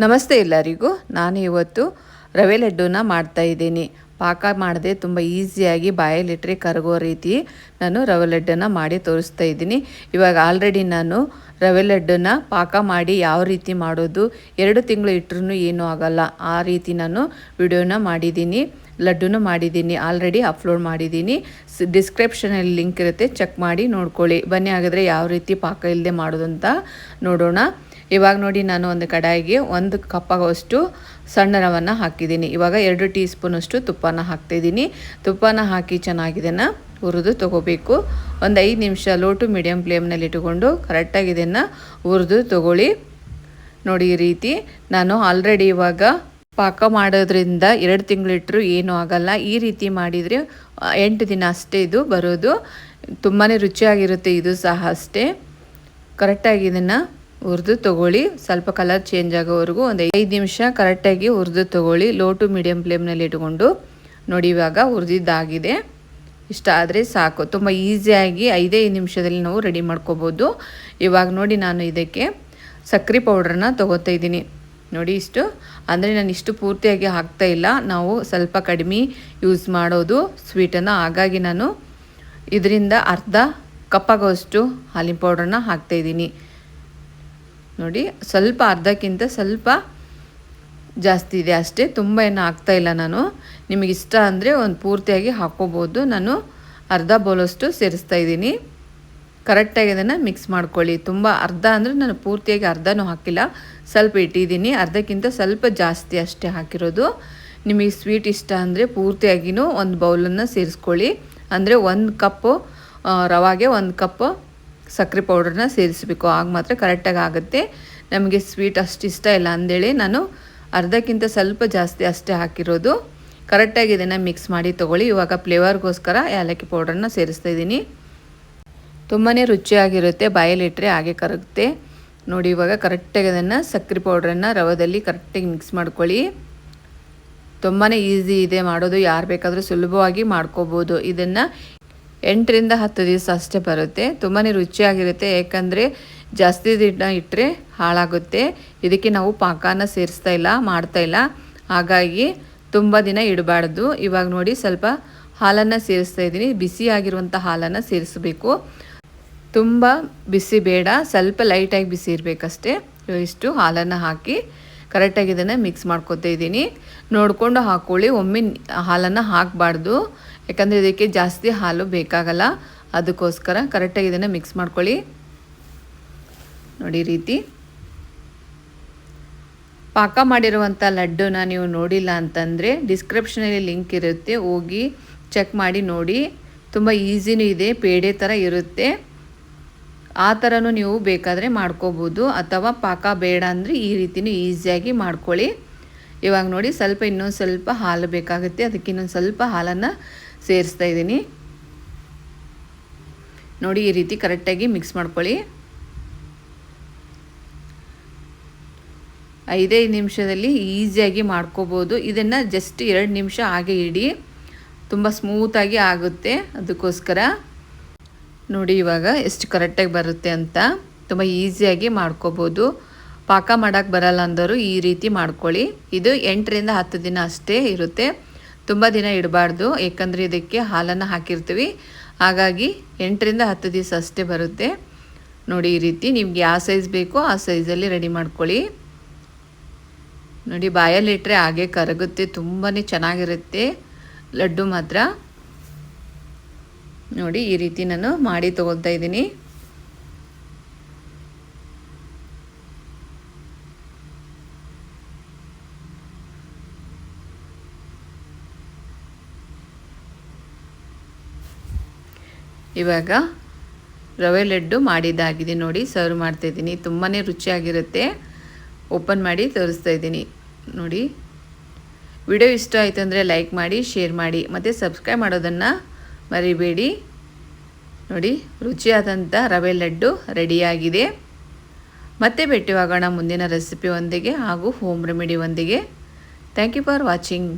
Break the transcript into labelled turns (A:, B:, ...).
A: ನಮಸ್ತೆ ಎಲ್ಲರಿಗೂ. ನಾನು ಇವತ್ತು ರವೆ ಲಡ್ಡೂನ ಮಾಡ್ತಾ ಇದ್ದೀನಿ. ಪಾಕ ಮಾಡದೆ ತುಂಬ ಈಸಿಯಾಗಿ ಬಾಯಲ್ಲಿಟ್ಟರೆ ಕರಗೋ ರೀತಿ ನಾನು ರವೆ ಲಡ್ಡನ್ನು ಮಾಡಿ ತೋರಿಸ್ತಾ ಇದ್ದೀನಿ. ಇವಾಗ ಆಲ್ರೆಡಿ ನಾನು ರವೆ ಲಡ್ಡನ್ನ ಪಾಕ ಮಾಡಿ ಯಾವ ರೀತಿ ಮಾಡೋದು, ಎರಡು ತಿಂಗಳು ಇಟ್ಟರೂ ಏನೂ ಆಗಲ್ಲ. ಆ ರೀತಿ ನಾನು ವಿಡಿಯೋನ ಮಾಡಿದ್ದೀನಿ. ಲಡ್ಡೂ ಮಾಡಿದ್ದೀನಿ. ಆಲ್ರೆಡಿ ಅಪ್ಲೋಡ್ ಮಾಡಿದ್ದೀನಿ. ಡಿಸ್ಕ್ರಿಪ್ಷನಲ್ಲಿ ಲಿಂಕ್ ಇರುತ್ತೆ. ಚೆಕ್ ಮಾಡಿ ನೋಡ್ಕೊಳ್ಳಿ. ಬನ್ನಿ ಹಾಗಾದರೆ ಯಾವ ರೀತಿ ಪಾಕ ಇಲ್ಲದೆ ಮಾಡೋದು ಅಂತ ನೋಡೋಣ. ಇವಾಗ ನೋಡಿ ನಾನು ಒಂದು ಕಡಾಯಿಗೆ ಒಂದು ಕಪ್ಪಾಗುವಷ್ಟು ಸಣ್ಣ ರವನ್ನು ಹಾಕಿದ್ದೀನಿ. ಇವಾಗ ಎರಡು ಟೀ ಸ್ಪೂನಷ್ಟು ತುಪ್ಪನ ಹಾಕ್ತಾಯಿದ್ದೀನಿ ತುಪ್ಪನ ಹಾಕಿ ಚೆನ್ನಾಗಿದೆ ಹುರಿದು ತೊಗೋಬೇಕು. ಒಂದು ಐದು ನಿಮಿಷ ಲೋ ಟು ಮೀಡಿಯಮ್ ಫ್ಲೇಮ್ನಲ್ಲಿ ಇಟ್ಟುಕೊಂಡು ಕರೆಕ್ಟಾಗಿ ಇದನ್ನು ಹುರಿದು ತಗೊಳ್ಳಿ. ನೋಡಿ ಈ ರೀತಿ ನಾನು ಆಲ್ರೆಡಿ ಇವಾಗ ಪಾಕ ಮಾಡೋದ್ರಿಂದ ಎರಡು ತಿಂಗಳಿಟ್ಟರು ಏನೂ ಆಗಲ್ಲ. ಈ ರೀತಿ ಮಾಡಿದರೆ ಎಂಟು ದಿನ ಅಷ್ಟೇ ಇದು ಬರೋದು. ತುಂಬಾ ರುಚಿಯಾಗಿರುತ್ತೆ ಇದು ಸಹ ಅಷ್ಟೇ. ಕರೆಕ್ಟಾಗಿ ಇದನ್ನು ಹುರಿದು ತೊಗೊಳ್ಳಿ. ಸ್ವಲ್ಪ ಕಲರ್ ಚೇಂಜ್ ಆಗೋವರೆಗೂ ಒಂದು ಐದು ನಿಮಿಷ ಕರೆಕ್ಟಾಗಿ ಹುರಿದು ತೊಗೊಳ್ಳಿ. ಲೋ ಟು ಮೀಡಿಯಮ್ ಫ್ಲೇಮ್ನಲ್ಲಿ ಇಟ್ಕೊಂಡು ನೋಡಿ ಇವಾಗ ಹುರಿದಿದ್ದಾಗಿದೆ. ಇಷ್ಟ ಆದರೆ ಸಾಕು. ತುಂಬ ಈಸಿಯಾಗಿ ಐದೇ ನಿಮಿಷದಲ್ಲಿ ನಾವು ರೆಡಿ ಮಾಡ್ಕೋಬೋದು. ಇವಾಗ ನೋಡಿ ನಾನು ಇದಕ್ಕೆ ಸಕ್ಕರೆ ಪೌಡ್ರನ್ನ ತೊಗೋತಾ ಇದ್ದೀನಿ. ನೋಡಿ ಇಷ್ಟು. ಅಂದರೆ ನಾನು ಇಷ್ಟು ಪೂರ್ತಿಯಾಗಿ ಹಾಕ್ತಾ ಇಲ್ಲ. ನಾವು ಸ್ವಲ್ಪ ಕಡಿಮೆ ಯೂಸ್ ಮಾಡೋದು ಸ್ವೀಟನ್ನು ಹಾಗಾಗಿ ನಾನು ಇದರಿಂದ ಅರ್ಧ ಕಪ್ಪಾಗೋಷ್ಟು ಹಾಲಿನ ಪೌಡ್ರನ್ನ ಹಾಕ್ತಾಯಿದ್ದೀನಿ ನೋಡಿ, ಸ್ವಲ್ಪ ಅರ್ಧಕ್ಕಿಂತ ಸ್ವಲ್ಪ ಜಾಸ್ತಿ ಇದೆ ಅಷ್ಟೇ, ತುಂಬ ಏನು ಇಲ್ಲ ನಾನು. ನಿಮಗೆ ಇಷ್ಟ ಅಂದರೆ ಒಂದು ಪೂರ್ತಿಯಾಗಿ ಹಾಕ್ಕೋಬೋದು. ನಾನು ಅರ್ಧ ಬೌಲಷ್ಟು ಸೇರಿಸ್ತಾ ಇದ್ದೀನಿ. ಕರೆಕ್ಟಾಗಿ ಅದನ್ನು ಮಿಕ್ಸ್ ಮಾಡ್ಕೊಳ್ಳಿ. ತುಂಬ ಅರ್ಧ ಅಂದರೆ ನಾನು ಪೂರ್ತಿಯಾಗಿ ಅರ್ಧನೂ ಹಾಕಿಲ್ಲ. ಸ್ವಲ್ಪ ಇಟ್ಟಿದ್ದೀನಿ. ಅರ್ಧಕ್ಕಿಂತ ಸ್ವಲ್ಪ ಜಾಸ್ತಿ ಅಷ್ಟೇ ಹಾಕಿರೋದು. ನಿಮಗೆ ಸ್ವೀಟ್ ಇಷ್ಟ ಅಂದರೆ ಪೂರ್ತಿಯಾಗಿಯೂ ಒಂದು ಬೌಲನ್ನು ಸೇರಿಸ್ಕೊಳ್ಳಿ. ಅಂದರೆ ಒಂದು ಕಪ್ಪು ರವಾಗೆ, ಒಂದು ಕಪ್ಪು ಸಕ್ಕರೆ ಪೌಡ್ರನ್ನ ಸೇರಿಸಬೇಕು. ಆಗ ಮಾತ್ರ ಕರೆಕ್ಟಾಗಿ ಆಗುತ್ತೆ. ನಮಗೆ ಸ್ವೀಟ್ ಅಷ್ಟು ಇಷ್ಟ ಇಲ್ಲ ಅಂದೇಳಿ ನಾನು ಅರ್ಧಕ್ಕಿಂತ ಸ್ವಲ್ಪ ಜಾಸ್ತಿ ಅಷ್ಟೇ ಹಾಕಿರೋದು. ಕರೆಕ್ಟಾಗಿ ಇದನ್ನು ಮಿಕ್ಸ್ ಮಾಡಿ ತೊಗೊಳ್ಳಿ. ಇವಾಗ ಫ್ಲೇವರ್ಗೋಸ್ಕರ ಏಲಕ್ಕಿ ಪೌಡ್ರನ್ನ ಸೇರಿಸ್ತಾ ಇದ್ದೀನಿ. ತುಂಬಾ ರುಚಿಯಾಗಿರುತ್ತೆ ಬಾಯಲ್ಲಿಟ್ಟರೆ ಹಾಗೆ ಕರಗುತ್ತೆ. ನೋಡಿ, ಇವಾಗ ಕರೆಕ್ಟಾಗಿ ಅದನ್ನು ಸಕ್ಕರೆ ಪೌಡ್ರನ್ನು ರವದಲ್ಲಿ ಕರೆಕ್ಟಾಗಿ ಮಿಕ್ಸ್ ಮಾಡ್ಕೊಳ್ಳಿ. ತುಂಬಾ ಈಸಿ ಇದೆ ಮಾಡೋದು. ಯಾರು ಬೇಕಾದರೂ ಸುಲಭವಾಗಿ ಮಾಡ್ಕೋಬೋದು. ಇದನ್ನು ಎಂಟರಿಂದ ಹತ್ತು ದಿವಸ ಅಷ್ಟೇ ಬರುತ್ತೆ. ತುಂಬಾ ರುಚಿಯಾಗಿರುತ್ತೆ. ಯಾಕಂದರೆ ಜಾಸ್ತಿ ದಿನ ಇಟ್ಟರೆ ಹಾಳಾಗುತ್ತೆ. ಇದಕ್ಕೆ ನಾವು ಪಾಕನ ಸೇರಿಸ್ತಾ ಇಲ್ಲ, ಮಾಡ್ತಾ ಇಲ್ಲ. ಹಾಗಾಗಿ ತುಂಬ ದಿನ ಇಡಬಾರ್ದು. ಇವಾಗ ನೋಡಿ ಸ್ವಲ್ಪ ಹಾಲನ್ನು ಸೇರಿಸ್ತಾ ಇದ್ದೀನಿ. ಬಿಸಿಯಾಗಿರುವಂಥ ಹಾಲನ್ನು ಸೇರಿಸಬೇಕು. ತುಂಬ ಬಿಸಿ ಬೇಡ. ಸ್ವಲ್ಪ ಲೈಟಾಗಿ ಬಿಸಿ ಇರಬೇಕಷ್ಟೇ. ಇಷ್ಟು ಹಾಲನ್ನು ಹಾಕಿ ಕರೆಕ್ಟಾಗಿ ಇದನ್ನು ಮಿಕ್ಸ್ ಮಾಡ್ಕೊತಾ ಇದ್ದೀನಿ. ನೋಡಿಕೊಂಡು ಹಾಕ್ಕೊಳ್ಳಿ ಒಮ್ಮೆ ಹಾಲನ್ನು ಹಾಕಬಾರ್ದು. ಯಾಕಂದರೆ ಇದಕ್ಕೆ ಜಾಸ್ತಿ ಹಾಲು ಬೇಕಾಗಲ್ಲ. ಅದಕ್ಕೋಸ್ಕರ ಕರೆಕ್ಟಾಗಿ ಇದನ್ನು ಮಿಕ್ಸ್ ಮಾಡ್ಕೊಳ್ಳಿ. ನೋಡಿ ರೀತಿ. ಪಾಕ ಮಾಡಿರುವಂಥ ಲಡ್ಡುನ ನೀವು ನೋಡಿಲ್ಲ ಅಂತಂದರೆ ಡಿಸ್ಕ್ರಿಪ್ಷನಲ್ಲಿ ಲಿಂಕ್ ಇರುತ್ತೆ. ಹೋಗಿ ಚೆಕ್ ಮಾಡಿ ನೋಡಿ. ತುಂಬ ಈಸಿನೂ ಇದೆ, ಪೇಡೆ ಥರ ಇರುತ್ತೆ. ಆ ಥರನೂ ನೀವು ಬೇಕಾದರೆ ಮಾಡ್ಕೋಬೋದು. ಅಥವಾ ಪಾಕ ಬೇಡ ಅಂದರೆ ಈ ರೀತಿಯೂ ಈಸಿಯಾಗಿ ಮಾಡ್ಕೊಳ್ಳಿ. ಇವಾಗ ನೋಡಿ ಸ್ವಲ್ಪ ಇನ್ನೊಂದು ಸ್ವಲ್ಪ ಹಾಲು ಬೇಕಾಗುತ್ತೆ. ಅದಕ್ಕೆ ಇನ್ನೊಂದು ಸ್ವಲ್ಪ ಹಾಲನ್ನು ಸೇರಿಸ್ತಾ ಇದ್ದೀನಿ. ನೋಡಿ ಈ ರೀತಿ ಕರೆಕ್ಟಾಗಿ ಮಿಕ್ಸ್ ಮಾಡ್ಕೊಳ್ಳಿ. ಐದೈದು ನಿಮಿಷದಲ್ಲಿ ಈಸಿಯಾಗಿ ಮಾಡ್ಕೋಬೋದು. ಇದನ್ನು ಜಸ್ಟ್ ಎರಡು ನಿಮಿಷ ಹಾಗೆ ಇಡಿ. ತುಂಬ ಸ್ಮೂತಾಗಿ ಆಗುತ್ತೆ. ಅದಕ್ಕೋಸ್ಕರ ನೋಡಿ ಇವಾಗ ಎಷ್ಟು ಕರೆಕ್ಟಾಗಿ ಬರುತ್ತೆ ಅಂತ. ತುಂಬ ಈಸಿಯಾಗಿ ಮಾಡ್ಕೋಬೋದು. ಪಾಕ ಮಾಡೋಕ್ಕೆ ಬರಲ್ಲ ಅಂದವರು ಈ ರೀತಿ ಮಾಡ್ಕೊಳ್ಳಿ. ಇದು ಎಂಟರಿಂದ ಹತ್ತು ದಿನ ಅಷ್ಟೇ ಇರುತ್ತೆ. ತುಂಬ ದಿನ ಇಡಬಾರ್ದು. ಏಕೆಂದರೆ ಇದಕ್ಕೆ ಹಾಲನ್ನು ಹಾಕಿರ್ತೀವಿ. ಹಾಗಾಗಿ ಎಂಟರಿಂದ ಹತ್ತು ದಿವಸ ಅಷ್ಟೇ ಬರುತ್ತೆ. ನೋಡಿ ಈ ರೀತಿ ನಿಮ್ಗೆ ಯಾವ ಸೈಜ್ ಬೇಕೋ ಆ ಸೈಜಲ್ಲಿ ರೆಡಿ ಮಾಡ್ಕೊಳ್ಳಿ. ನೋಡಿ ಬಾಯಲ್ಲಿಟ್ಟರೆ ಹಾಗೆ ಕರಗುತ್ತೆ ತುಂಬಾ ಚೆನ್ನಾಗಿರುತ್ತೆ. ಲಡ್ಡು ಮಾತ್ರ. ನೋಡಿ, ಈ ರೀತಿ ನಾನು ಮಾಡಿ ತೊಗೊಳ್ತಾ ಇದ್ದೀನಿ. ಇವಾಗ ರವೆ ಲಡ್ಡು ಮಾಡಿದ್ದಾಗಿದೆ ನೋಡಿ, ಸರ್ವ್ ಮಾಡ್ತಾಯಿದ್ದೀನಿ ತುಂಬಾ ರುಚಿಯಾಗಿರುತ್ತೆ. ಓಪನ್ ಮಾಡಿ ತೋರಿಸ್ತಾ ಇದ್ದೀನಿ. ನೋಡಿ. ವಿಡಿಯೋ ಇಷ್ಟ ಆಯಿತು ಅಂದರೆ ಲೈಕ್ ಮಾಡಿ, ಶೇರ್ ಮಾಡಿ. ಮತ್ತು ಸಬ್ಸ್ಕ್ರೈಬ್ ಮಾಡೋದನ್ನು ಮರಿಬೇಡಿ. ನೋಡಿ ರುಚಿಯಾದಂಥ ರವೆ ಲಡ್ಡು ರೆಡಿಯಾಗಿದೆ. ಮತ್ತೆ ಭೇಟಿಯಾಗೋಣ ಮುಂದಿನ ರೆಸಿಪಿ ಒಂದಿಗೆ ಹಾಗೂ ಹೋಮ್ ರೆಮಿಡಿ ಒಂದಿಗೆ. Thank you for watching